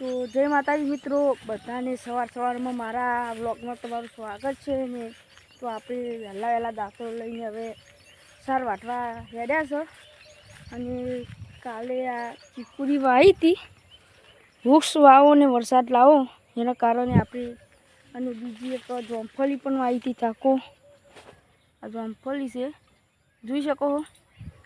તો જય માતાજી મિત્રો, બધાને સવાર સવારમાં મારા બ્લોગમાં તમારું સ્વાગત છે ને તો આપણે વહેલા વહેલા દાખલો લઈને હવે સાર વાટવા હેડ્યા છો. અને કાલે આ ચીકુરી વાવી હતી. વૃક્ષ વાવો ને વરસાદ લાવો, એના કારણે આપણે અને બીજી એક જોમફળી પણ વાવી હતી તાકો આ જોમફળી છે, જોઈ શકો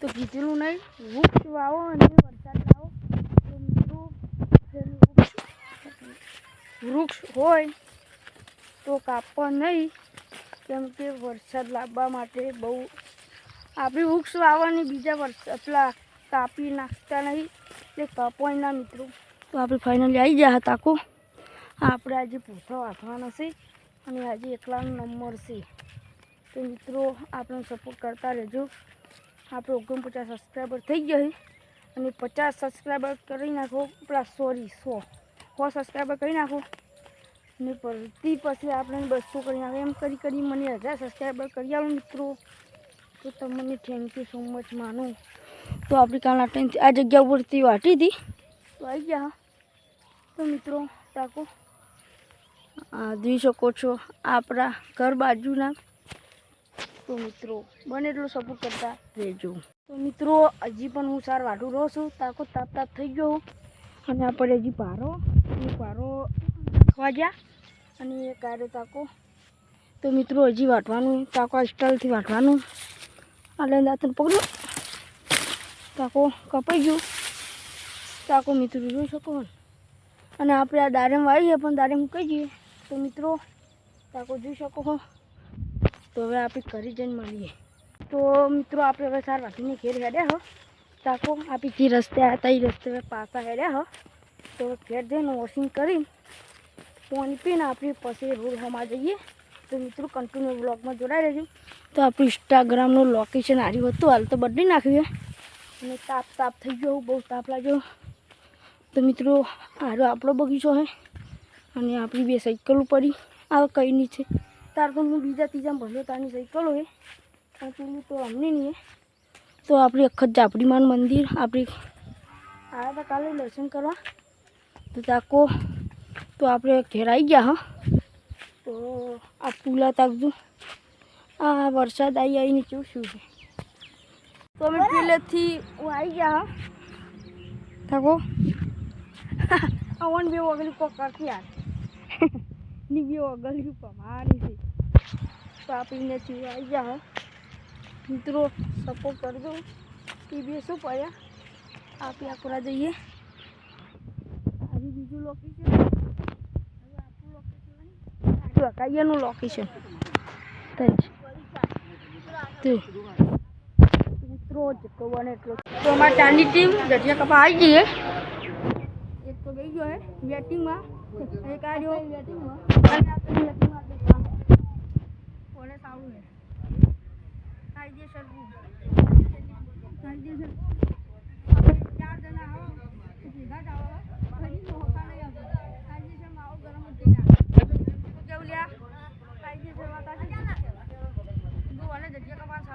તો કીધેલું નહીં, વૃક્ષ વાવો અને વરસાદ લાવો તો મિત્રો પેલું વૃક્ષ હોય તો કાપવા નહીં, કેમ કે વરસાદ લાવવા માટે બહુ આપણે વૃક્ષ વાવવાની બીજા વર્ષ પેલા કાપી નાખતા નહીં, એટલે કાપવાય ના મિત્રો. તો આપણે ફાઇનલી આવી ગયા હતા કો આપણે આજે પોતા વાંચવાનો છે અને આજે એકલાનો નંબર છે. તો મિત્રો આપણે સપોર્ટ કરતા રહેજો. આપણે ઓગણપચાસ સબસ્ક્રાઈબર થઈ ગયા અને પચાસ સબસ્ક્રાઈબર કરી નાખો. પેલા સોરી સો. સો સબસ્ક્રાઈબર કરી નાખો. ને પરથી પછી આપણે બસો કરી આવે. એમ કરી કરી મને હજાર સબસ્ક્રાઈબર કરી આવો મિત્રો. તો તમને થેન્ક યુ સો મચ માનું. તો આપણી ટાઈમથી આ જગ્યા ઉપરથી વાટી હતી. તો આવી ગયા. તો મિત્રો, ટાકો. જોઈ શકો છો આપણા ઘર બાજુના. તો મિત્રો, બને એટલો સપોર્ટ કરતા રહેજો. તો મિત્રો, હજી પણ હું સાર વાટું રહું છું. તાકો તાપ તાપ થઈ ગયો. અને આપણે હજી પારો, એ પારો નાખવા ગયા અને એ કાઢ્યો તાકો તો મિત્રો, હજી વાટવાનું તાકો આ સ્ટાઇલથી વાટવાનું. લઈને દાંતને પકડ્યું. તાકો કપાઈ ગયું. તાકો મિત્રો જોઈ શકો અને આપણે આ દારેમ વાવીએ પણ દારેમ કહી જઈએ તો મિત્રો તાકો જોઈ શકો હો તો હવે આપણે કરી જઈને મળીએ. તો મિત્રો, આપણે હવે સાર વાટીને ઘેર હેડ્યા હો. તાકો આપી જે રસ્તે હતા, એ રસ્તે પાછા હેડ્યા હો. તો ઘેર જઈને વોશિંગ કરીને પાણી પીને આપણે પછી હોમાં જઈએ. તો મિત્રો કન્ટિન્યુ બ્લોગમાં જોડાઈ રહેજો. તો આપણું ઇન્સ્ટાગ્રામનું લોકેશન આવ્યું હતું. હાલ તો બદલી નાખ્યું અને તાપ તાપ થઈ ગયો, બહુ તાપ લાગ્યો. તો મિત્રો, આરો આપણો બગીચો છે. અને આપણી બે સાયકલો પડી આ કંઈ નહીં છે? તાર તો હું બીજા ત્રીજા ભલે તારની સાયકલો હોય. પણ પેલું તો અમને નહીં તો આપણી અખત જાપડીમાન મંદિર, આપણી આવ્યા હતા કાલે દર્શન કરવા. તો તાકો તો આપણે ઘેર આવી ગયા હા. તો આ પુલા તાકજો આ વરસાદ આવી આવીને કેવું શું છે? તો અમે પહેલેથી હું આવી ગયા હા. તાકો આ વન બે ઓગળી પકડથી યાર. ની બે ઓગળી પમારી છે. તો આપીને થી આવી ગયા હા. મિત્રો સપોર્ટ કરજો. એ બે શું પડ્યા? આપી આકરા જઈએ. આજે બીજું લોકેશન કાયાનું લોકેશન મિત્રો જેટલો બને એટલો તો અમારી ચાંદી ટીમ જટિયા કપા આવી જઈએ એક તો ગઈ ગયો હે, બેટિંગમાં. એક આ રહ્યો. બેટિંગમાં અને આ તો બેટિંગમાં કોને સારું હે કાયદેસર કાયદેસર ચાર જણા આવો ભેગા જ આવો ફરી મોકા નહીં આવતો કાયદેસરમાં આવો ગરમ જ થઈ જાય તું કેવું લ્યા કાયદેસર વાત આ તું અને જગ્યા કપા સારું છે હા હેલો ગાઈસ આજો ના અમારા પણ નંબર આવી જાય